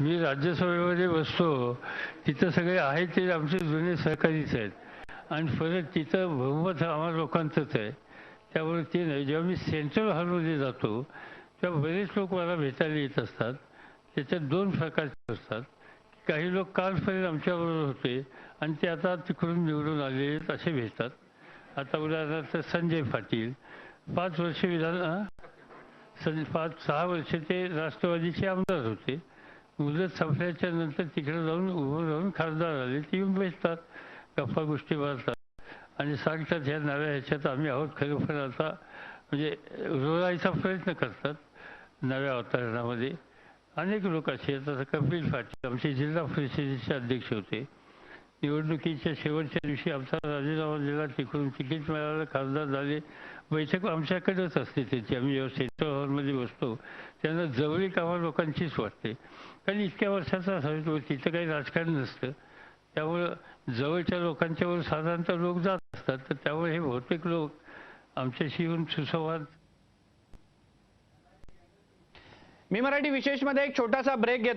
मी राज्यसभेमध्ये बसतो. तिथं सगळे आहेत ते आमचे जुने सहकारीच आहेत. आणि परत तिथं बहुमत आम्हाला लोकांचंच आहे. त्यामुळे ते नाही जेव्हा मी सेंट्रल हॉलमध्ये जातो तेव्हा बरेच लोक मला भेटायला येत असतात. त्याच्यात दोन प्रकारचे असतात. काही लोक कालपर्यंत आमच्याबरोबर होते आणि ते आता तिकडून निवडून आलेले आहेत असे भेटतात. आता उदाहरणार्थ संजय पाटील. पाच वर्ष विधान अं? सं पाच सहा वर्ष ते राष्ट्रवादीचे आमदार होते. मुदत संपल्याच्या नंतर तिकडे जाऊन उभं राहून खासदार आले ते येऊन भेटतात गप्पा गोष्टी मारतात. आणि सांगतात ह्या नव्या ह्याच्यात आम्ही आहोत खरोखर आता म्हणजे रोजायचा प्रयत्न करतात नव्या वातावरणामध्ये. अनेक लोक असे येतात कपिल पाटील आमचे जिल्हा परिषदेचे अध्यक्ष होते. निवडणुकीच्या शेवटच्या दिवशी आमचा राजीनामा दिला तिकडून तिकीट मिळालं खासदार झाले. बैठक आमच्याकडेच असते त्याची. आम्ही जेव्हा सेंट्रल हॉलमध्ये बसतो त्यांना जवळी कामा लोकांचीच वाटते. कारण इतक्या वर्षाचा असायचो तिथं काही राजकारण नसतं. त्यामुळं जवळच्या लोकांच्यावर साधारणतः लोक जात असतात. तर त्यामुळे हे बहुतेक लोक आमच्याशी येऊन सुसंवाद मी मराठी विशेषमध्ये एक छोटासा ब्रेक घेतो.